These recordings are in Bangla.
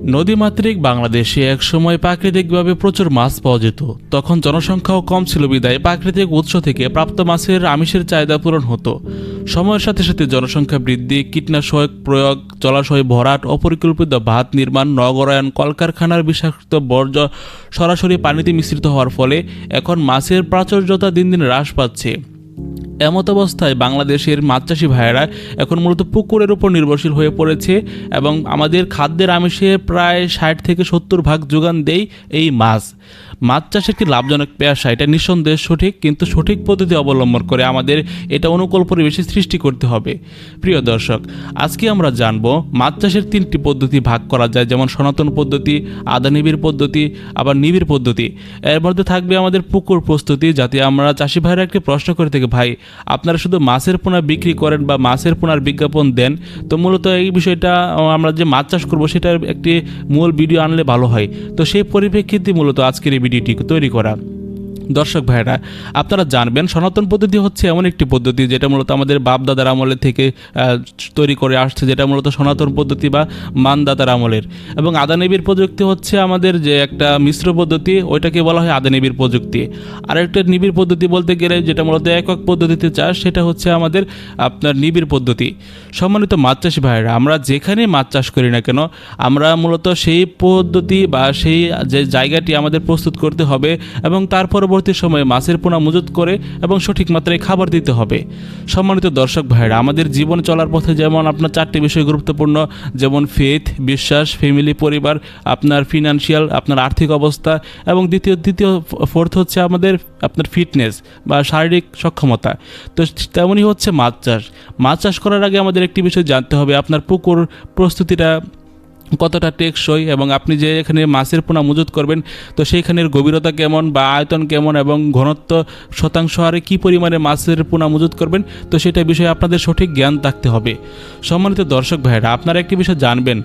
নদীমাতৃক বাংলাদেশে একসময় প্রাকৃতিকভাবে প্রচুর মাছ পাওয়া যেত। তখন জনসংখ্যাও কম ছিল বিদায়। প্রাকৃতিক উৎস থেকে প্রাপ্ত মাছের আমিষের চাহিদা পূরণ হতো। সময়ের সাথে সাথে জনসংখ্যা বৃদ্ধি, কীটনাশক প্রয়োগ, জলাশয় ভরাট, অপরিকল্পিত ভাত নির্মাণ, নগরায়ন, কলকারখানার বিষাক্ত বর্জ্য সরাসরি পানিতে মিশ্রিত হওয়ার ফলে এখন মাছের প্রাচুর্যতা দিন দিন হ্রাস পাচ্ছে। এমত অবস্থায় বাংলাদেশের মাছ চাষি ভাইয়েরা এখন মূলত পুকুরের উপর নির্ভরশীল হয়ে পড়েছে এবং আমাদের খাদ্যের আমিষে প্রায় ষাট থেকে সত্তর ভাগ যোগান দেয় এই মাছ। মাছ চাষ একটি লাভজনক পেশা? এটা নিঃসন্দেহে সঠিক, কিন্তু সঠিক পদ্ধতি অবলম্বন করে আমাদের এটা অনুকূল পরিবেশে সৃষ্টি করতে হবে। প্রিয় দর্শক, আজকে আমরা জানব মাছ চাষের তিনটি পদ্ধতি ভাগ করা যায়, যেমন সনাতন পদ্ধতি, আদা নিবিড় পদ্ধতি, আবার নিবিড় পদ্ধতি। এর মধ্যে থাকবে আমাদের পুকুর প্রস্তুতি, যাতে আমরা চাষি ভাইরা একটি প্রশ্ন করে থাকি, ভাই, আপনারা শুধু মাছের পোনা বিক্রি করেন বা মাছের পোনার বিজ্ঞাপন দেন? তো মূলত এই বিষয়টা আমরা যে মাছ চাষ করব, সেটার একটি মূল ভিডিও আনলে ভালো হয়। তো সেই পরিপ্রেক্ষিতে মূলত আজকের এই ভিডিওটি তৈরি করা। দর্শক ভাইরা আপনারা জানবেন, সনাতন পদ্ধতি হচ্ছে এমন একটি পদ্ধতি যেটা মূলত আমাদের বাপ দাদার আমলের থেকে তৈরি করে আসছে, যেটা মূলত সনাতন পদ্ধতি বা মানদাতার আমলের। এবং আদানবীর প্রযুক্তি হচ্ছে আমাদের যে একটা মিশ্র পদ্ধতি, ওইটাকে বলা হয় আদানবীর প্রযুক্তি। আর একটা নিবিড় পদ্ধতি বলতে গেলে যেটা মূলত একক পদ্ধতিতে চাষ, সেটা হচ্ছে আমাদের আপনার নিবিড় পদ্ধতি। সম্মানিত মাছ চাষি ভাইরা আমরা যেখানে মাছ চাষ করি না কেন, আমরা মূলত সেই পদ্ধতি বা সেই যে জায়গাটি আমাদের প্রস্তুত করতে হবে এবং তার পরবর্তী সময়ে মাছের পোনা মজুত করে এবং সঠিক মাত্রায় খাবার দিতে হবে। সম্মানিত দর্শক ভাইরা আমাদের জীবন চলার পথে যেমন আপনার চারটি বিষয় গুরুত্বপূর্ণ, যেমন ফেথ বিশ্বাস ফ্যামিলি পরিবার, আপনার ফিনান্সিয়াল আপনার আর্থিক অবস্থা এবং দ্বিতীয় দ্বিতীয় ফোর্থ হচ্ছে আমাদের, আপনার ফিটনেস বা শারীরিক সক্ষমতা। তো তেমনই হচ্ছে মাছ চাষ। মাছ চাষ করার আগে আমাদের একটি বিষয় জানতে হবে, আপনার পুকুর প্রস্তুতিটা কতটা টেকসই এবং আপনি যে এখানে মাছের পোনা মজুত করবেন, তো সেইখানের গভীরতা কেমন বা আয়তন কেমন এবং ঘনত্ব শতাংশ হারে কী পরিমাণে মাছের পোনা মজুত করবেন, তো সেটা বিষয়ে আপনাদের সঠিক জ্ঞান থাকতে হবে। সম্মানিত দর্শক ভাইরা আপনারা একটি বিষয় জানবেন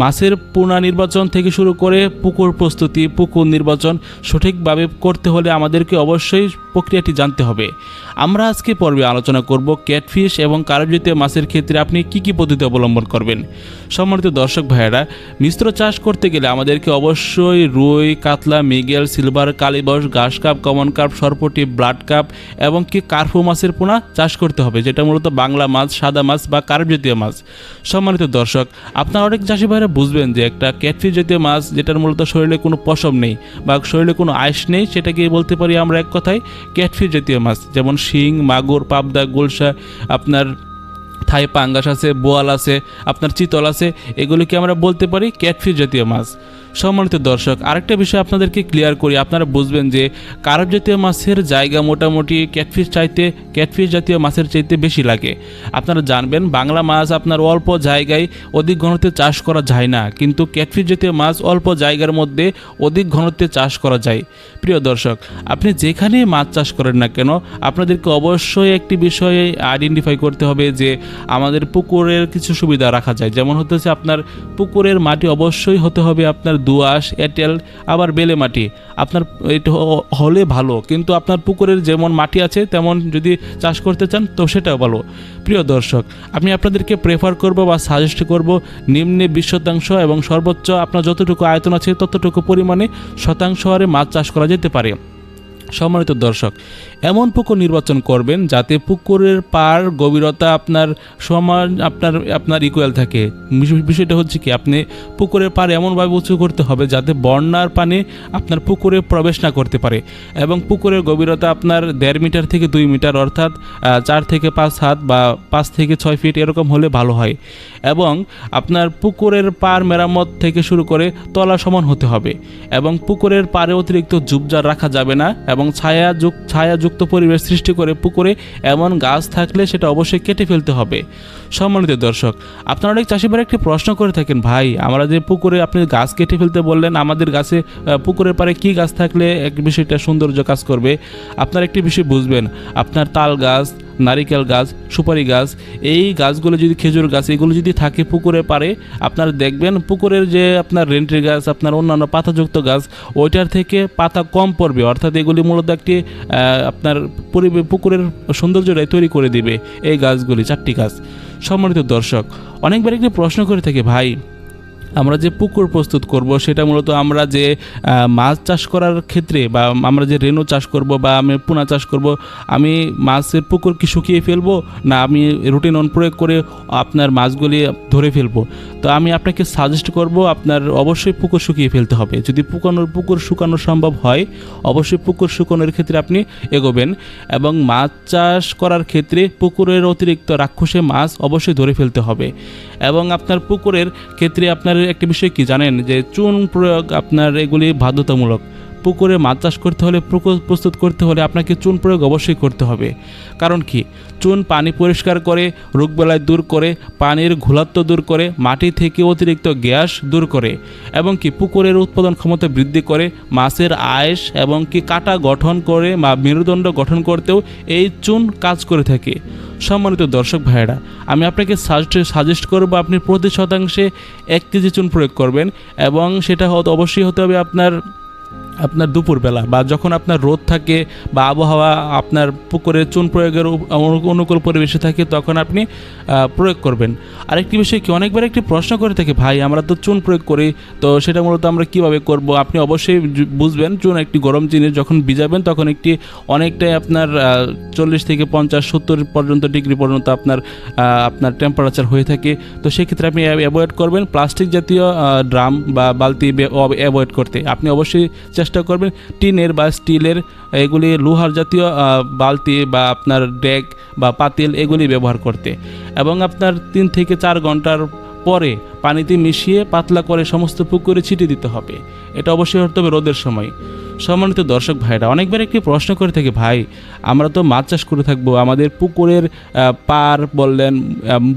মাছের পোনা নির্বাচন থেকে শুরু করে পুকুর প্রস্তুতি, পুকুর নির্বাচন সঠিকভাবে করতে হলে আমাদেরকে অবশ্যই প্রক্রিয়াটি জানতে হবে। আমরা আজকে পর্বে আলোচনা করব ক্যাটফিশ এবং কারজাতীয় মাছের ক্ষেত্রে আপনি কি কি পদ্ধতি অবলম্বন করবেন। সম্মানিত দর্শক ভাইয়েরা, মিশ্র চাষ করতে গেলে আমাদেরকে অবশ্যই রুই, কাতলা, মিগেল, সিলভার কালিবস ঘাস কাপ, কমন কাপ, সরপটি, ব্লাড কাপ এবং কি কার্ফু মাছের পোনা চাষ করতে হবে, যেটা মূলত বাংলা মাছ, সাদা মাছ বা কার্প জাতীয় মাছ। সম্মানিত দর্শক, আপনার অনেক চাষি ভাইরা বুঝবেন যে একটা ক্যাটফি জাতীয় মাছ যেটার মূলত শরীরে কোনো পশম নেই বা শরীরে কোনো আয়স নেই সেটাকে বলতে পারি আমরা এক কথায় ক্যাটফিস জাতীয় মাছ, যেমন শিং, মাগুর, পাবদা গোলসা আপনার থাই পাঙ্গাস আছে, বোয়াল আছে, আপনার চিতল আছে, এগুলোকে আমরা বলতে পারি ক্যাটফিশ জাতীয় মাছ। সম্মানিত দর্শক, আরেকটা বিষয় আপনাদেরকে ক্লিয়ার করি, আপনারা বুঝবেন যে কারব জাতীয় মাছের জায়গা মোটামুটি ক্যাটফিশ চাইতে, ক্যাটফিশ জাতীয় মাছের চাইতে বেশি লাগে। আপনারা জানবেন, বাংলা মাছ আপনার অল্প জায়গায় অধিক ঘনত্বে চাষ করা যায় না, কিন্তু ক্যাটফিশ জাতীয় মাছ অল্প জায়গার মধ্যে অধিক ঘনত্বে চাষ করা যায়। প্রিয় দর্শক, আপনি যেখানে মাছ চাষ করেন না কেন, আপনাদেরকে অবশ্যই একটি বিষয়ে আইডেন্টিফাই করতে হবে যে আমাদের পুকুরের কিছু সুবিধা রাখা যায়। যেমন হতেছে আপনার পুকুরের মাটি অবশ্যই হতে হবে আপনার দুয়াশ, এঁটেল, আবার বেলে মাটি। আপনার এটা হলে ভালো, কিন্তু আপনার পুকুরের যেমন মাটি আছে, তেমন যদি চাষ করতে চান, তো সেটাও ভালো। প্রিয় দর্শক, আমি আপনাদেরকে প্রেফার করব বা সাজেস্ট করব নিম্নে বিশ শতাংশ এবং সর্বোচ্চ আপনার যতটুকু আয়তন আছে, ততটুকু পরিমাণে শতাংশ হারে মাছ চাষ করা যেতে পারে। সম্মানিত দর্শক এমন পুকুর নির্বাচন করবেন যাতে পুকুরের পার গভীরতা আপনার সমান, আপনার আপনার ইকুয়াল থাকে। বিষয়টা হচ্ছে কি, আপনি পুকুরের পার এমনভাবে উঁচু করতে হবে যাতে বন্যার পানি আপনার পুকুরে প্রবেশ না করতে পারে এবং পুকুরের গভীরতা আপনার দেড় মিটার থেকে দুই মিটার অর্থাৎ চার থেকে পাঁচ হাত বা পাঁচ থেকে ছয় ফিট এরকম হলে ভালো হয় এবং আপনার পুকুরের পার মেরামত থেকে শুরু করে তলা সমান হতে হবে এবং পুকুরের পারে অতিরিক্ত ঝুপঝাড় রাখা যাবে না এবং ছায়া যুক ছায়াযুক্ত পরিবেশ সৃষ্টি করে পুকুরে এমন গাছ থাকলে সেটা অবশ্যই কেটে ফেলতে হবে। সম্মানিত দর্শক, আপনারা অনেক চাষিবার একটি প্রশ্ন করে থাকেন, ভাই, আমরা যে পুকুরে আপনি গাছ কেটে ফেলতে বললেন, আমাদের গাছে পুকুরের পারে কি গাছ থাকলে এক বিষয়টা সৌন্দর্য কাজ করবে? আপনার একটি বিষয় বুঝবেন, আপনার তাল গাছ নারিকেল গাছ, সুপারি গাছ, এই গাছগুলো যদি খেজুর গাছ, এগুলো যদি থাকে পুকুরে পারে আপনার দেখবেন পুকুরের যে আপনার রেন্ট্রি গাছ, আপনার অন্যান্য পাতাযুক্ত গাছ, ওইটার থেকে পাতা কম পড়বে। অর্থাৎ এগুলি মূলত একটি আপনার পরিবে- পুকুরের সৌন্দর্যটাই তৈরি করে দিবে এই গাছগুলি, চারটি গাছ। সম্মানিত দর্শক, অনেকবার একটি প্রশ্ন করে থাকে, ভাই আমরা যে পুকুর প্রস্তুত করব, সেটা মূলত আমরা যে মাছ চাষ করার ক্ষেত্রে বা আমরা যে রেনু চাষ করব বা আমি পোনা চাষ করব, আমি মাছের পুকুর কি শুকিয়ে ফেলব না আমি রুটিন অন প্রয়োগ করে আপনার মাছগুলি ধরে ফেলব। তো আমি আপনাকে সাজেস্ট করব আপনার অবশ্যই পুকুর শুকিয়ে ফেলতে হবে। যদি পুকানোর, পুকুর শুকানো সম্ভব হয়, অবশ্যই পুকুর শুকানোর ক্ষেত্রে আপনি এগোবেন এবং মাছ চাষ করার ক্ষেত্রে পুকুরের অতিরিক্ত রাক্ষসে মাছ অবশ্যই ধরে ফেলতে হবে। এবং আপনার পুকুরের ক্ষেত্রে আপনার একটি বিষয় কি জানেন? যে চুন প্রয়োগ আপনার এগুলি বাধ্যতামূলক। পুকুরে মাছ চাষ করতে হলে, পুকুর প্রস্তুত করতে হলে আপনাকে চুন প্রয়োগ অবশ্যই করতে হবে। কারণ কি? চুন পানি পরিষ্কার করে, রোগবেলায় দূর করে, পানির ঘোলাত্ব দূর করে, মাটি থেকে অতিরিক্ত গ্যাস দূর করে। এবং কি? পুকুরের উৎপাদন ক্ষমতা বৃদ্ধি করে, মাছের আয়েস এবং কি কাটা গঠন করে বা মেরুদণ্ড গঠন করতেও এই চুন কাজ করে থাকে। সম্মানিত দর্শক ভাইয়েরা, আমি আপনাকে সাজেস্ট করব আপনি প্রতি শতাংশে এক কেজি চুন প্রয়োগ করবেন এবং সেটা অবশ্যই হতে হবে আপনার আপনার দুপুরবেলা বা যখন আপনার রোদ থাকে বা আবহাওয়া আপনার পুকুরে চুন প্রয়োগের অনুকূল পরিবেশে থাকে, তখন আপনি প্রয়োগ করবেন। আরেকটি বিষয় কি, অনেকবার একটি প্রশ্ন করে থাকে, ভাই, আমরা তো চুন প্রয়োগ করি, তো সেটা মূলত আমরা কীভাবে করব? আপনি অবশ্যই বুঝবেন, চুন একটি গরম জিনিস যখন ভিজাবেন, তখন একটি অনেকটাই আপনার চল্লিশ থেকে পঞ্চাশ, সত্তর পর্যন্ত ডিগ্রি পর্যন্ত আপনার আপনার টেম্পারেচার হয়ে থাকে। তো সেক্ষেত্রে আপনি অ্যাভয়েড করবেন। প্লাস্টিক জাতীয় ড্রাম বা বালতি অ্যাভয়েড করতে। আপনি অবশ্যই চেষ্টা করবেন। টিনের বা স্টিলের এগুলি লোহার জাতীয় বালতি বা আপনার ডেক বা পাতিল এগুলি ব্যবহার করতে। এবং আপনার তিন থেকে চার ঘণ্টার পরে পানিতে মিশিয়ে পাতলা করে সমস্ত পুকুরে ছিটিয়ে দিতে হবে। এটা অবশ্যই হতে হবে রোদের সময়। সম্মানিত দর্শক ভাইরা, অনেকবার একটি প্রশ্ন করে থাকি, ভাই, আমরা তো মাছ চাষ করে থাকব। আমাদের পুকুরের পার বললেন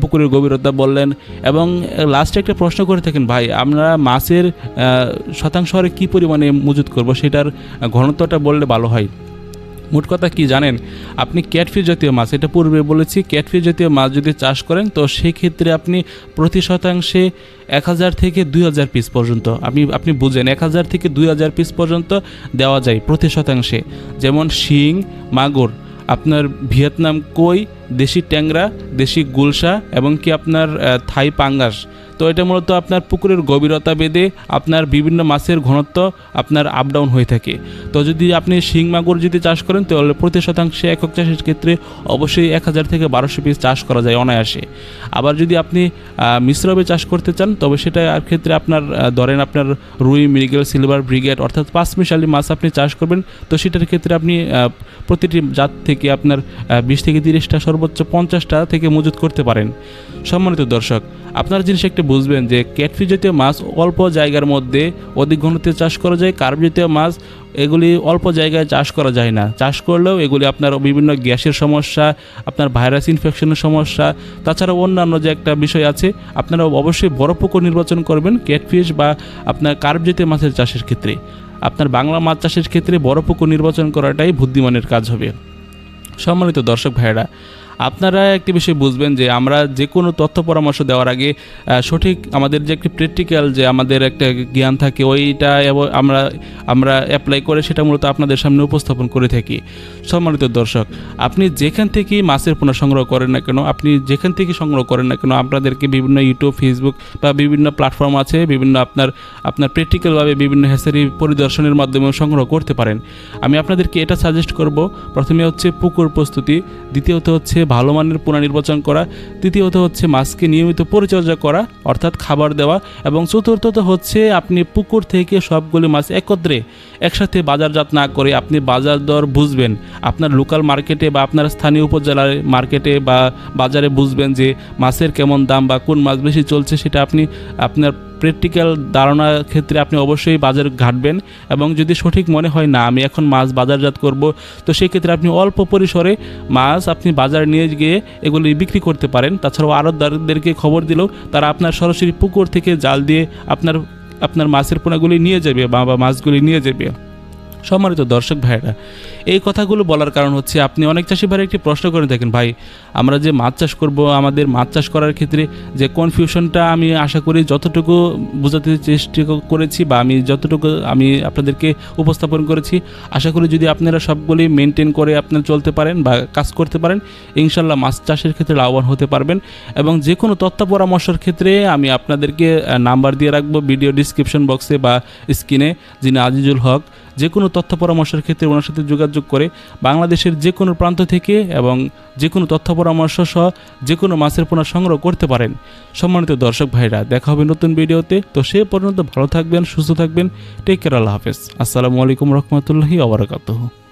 পুকুরের গভীরতা বললেন এবং লাস্টে একটা প্রশ্ন করে থাকেন, ভাই, আমরা মাছের শতাংশ হারে কী পরিমাণে মজুত করব? সেটার ঘনত্বটা বললে ভালো হয়। মোট কথা কি জানেন? আপনি ক্যাটফিশ জাতীয় মাছ, এটা পূর্বে বলেছি, ক্যাটফিশ জাতীয় মাছ যদি চাষ করেন, তো সেক্ষেত্রে আপনি প্রতি শতাংশে এক হাজার থেকে দুই হাজার পিস পর্যন্ত, আপনি আপনি বুঝেন, এক হাজার থেকে দুই হাজার পিস পর্যন্ত দেওয়া যায় প্রতি শতাংশে। যেমন শিং, মাগুর, আপনার ভিয়েতনাম কই, দেশি ট্যাংরা, দেশি গুলশা, এবং কি আপনার থাই পাঙ্গাস তো এটা মূলত আপনার পুকুরের গভীরতা বেঁধে আপনার বিভিন্ন মাছের ঘনত্ব আপনার আপ ডাউন হয়ে থাকে। তো যদি আপনি শিং মাগুর যদি চাষ করেন তাহলে প্রতি শতাংশে একক চাষের ক্ষেত্রে অবশ্যই এক হাজার থেকে বারোশো পিস চাষ করা যায় অনায়াসে। আবার যদি আপনি আহ, মিশ্রভাবে চাষ করতে চান তবে সেটা আর ক্ষেত্রে আপনার ধরেন আপনার রুই মৃগেল সিলভার ব্রিগেড অর্থাৎ পাঁচ মিশালি মাছ আপনি চাষ করবেন তো সেটার ক্ষেত্রে আপনি প্রতিটি জাত থেকে আপনার বিশ থেকে তিরিশটা সর্বোচ্চ পঞ্চাশটা থেকে মজুত করতে পারেন। সম্মানিত দর্শক আপনারা জিনিস একটা বুঝবেন যে ক্যাটফিশ জাতীয় মাছ অল্প জায়গার মধ্যে অধিক ঘনত্বে চাষ করা যায় কার্ব জাতীয় মাছ এগুলি অল্প জায়গায় চাষ করা যায় না। চাষ করলেও এগুলি আপনার বিভিন্ন গ্যাসের সমস্যা, আপনার ভাইরাস ইনফেকশনের সমস্যা তাছাড়া অন্যান্য যে একটা বিষয় আছে আপনারা অবশ্যই বড় পুকুর নির্বাচন করবেন ক্যাটফিশ বা আপনার কার্ব জাতীয় মাছের চাষের ক্ষেত্রে। আপনার বাংলা মাছ চাষের ক্ষেত্রে বড় পুকুর নির্বাচন করাটাই বুদ্ধিমানের কাজ হবে। সম্মানিত দর্শক ভাইয়েরা আপনারা একটি বিষয় বুঝবেন যে আমরা যে কোনো তথ্য পরামর্শ দেওয়ার আগে সঠিক আমাদের যে একটি প্র্যাকটিক্যাল যে আমাদের একটা জ্ঞান থাকে, ওইটা আমরা আমরা অ্যাপ্লাই করে সেটা মূলত আপনাদের সামনে উপস্থাপন করে থাকি। সম্মানিত দর্শক, আপনি যেখান থেকেই মাছের পোনা সংগ্রহ করেন না কেন, আপনি যেখান থেকে সংগ্রহ করেন না কেন, আপনাদেরকে বিভিন্ন ইউটিউব ফেসবুক বা বিভিন্ন প্ল্যাটফর্ম আছে, বিভিন্ন আপনার আপনার প্র্যাকটিক্যালভাবে বিভিন্ন হ্যাসারি পরিদর্শনের মাধ্যমে সংগ্রহ করতে পারেন। আমি আপনাদেরকে এটা সাজেস্ট করব, প্রথমে হচ্ছে পুকুর প্রস্তুতি, দ্বিতীয়ত হচ্ছে ভালো মানের পোনা নির্বাচন করা, তৃতীয়ত হচ্ছে মাছকে নিয়মিত পরিচর্যা করা, অর্থাৎ খাবার দেওয়া, এবং চতুর্থত হচ্ছে আপনি পুকুর থেকে সবগুলি মাছ একত্রে, একসাথে বাজারজাত না করে আপনি বাজার দর বুঝবেন। আপনার লোকাল মার্কেটে বা আপনার স্থানীয় উপজেলার মার্কেটে বা বাজারে বুঝবেন যে মাছের কেমন দাম বা কোন মাছ বেশি চলছে সেটা আপনি, আপনার প্র্যাকটিক্যাল ধারণার ক্ষেত্রে আপনি অবশ্যই বাজার ঘাটবেন। এবং যদি সঠিক মনে হয়, না, আমি এখন মাছ বাজারজাত করব, তো সেই ক্ষেত্রে আপনি অল্প পরিসরে মাছ আপনি বাজারে নিয়ে গিয়ে এগুলি বিক্রি করতে পারেন। তাছাড়াও আড়তদারদেরকে খবর দিলেও তারা আপনার সরাসরি পুকুর থেকে জাল দিয়ে আপনার আপনার মাছের পোনাগুলি নিয়ে যাবে বা মাছগুলি নিয়ে যাবে। সম্মানিত দর্শক ভাইরা এই কথাগুলো বলার কারণ হচ্ছে আপনি অনেক চাষি ভাইয়ের একটি প্রশ্ন করে থাকেন ভাই, আমরা যে মাছ চাষ করব, আমাদের মাছ চাষ করার ক্ষেত্রে যে কনফিউশনটা আমি আশা করি যতটুকু বোঝাতে চেষ্টা করেছি বা আমি যতটুকু আমি আপনাদেরকে উপস্থাপন করেছি, আশা করি যদি আপনারা সবগুলি মেনটেন করে আপনারা চলতে পারেন বা কাজ করতে পারেন ইনশাল্লাহ মাছ চাষের ক্ষেত্রে লাভবান হতে পারবেন এবং যে কোনো তথ্য পরামর্শের ক্ষেত্রে আমি আপনাদেরকে নাম্বার দিয়ে রাখব ভিডিও ডিসক্রিপশন বক্সে বা স্ক্রিনে যিনি আজিজুল হক যে কোনো তথ্য পরামর্শের ক্ষেত্রে ওনার সাথে যোগাযোগ করে বাংলাদেশের যে কোনো প্রান্ত থেকে এবং যে কোনো তথ্য পরামর্শ সহ যে কোনো মাছের পোনা সংগ্রহ করতে পারেন। সম্মানিত দর্শক ভাইরা, দেখা হবে নতুন ভিডিওতে। তো সে পর্যন্ত ভালো থাকবেন, সুস্থ থাকবেন। টেক কেয়ার আল্লাহ হাফেজ। আসসালামু আলাইকুম রহমতুল্লাহি আবরাকাতুহ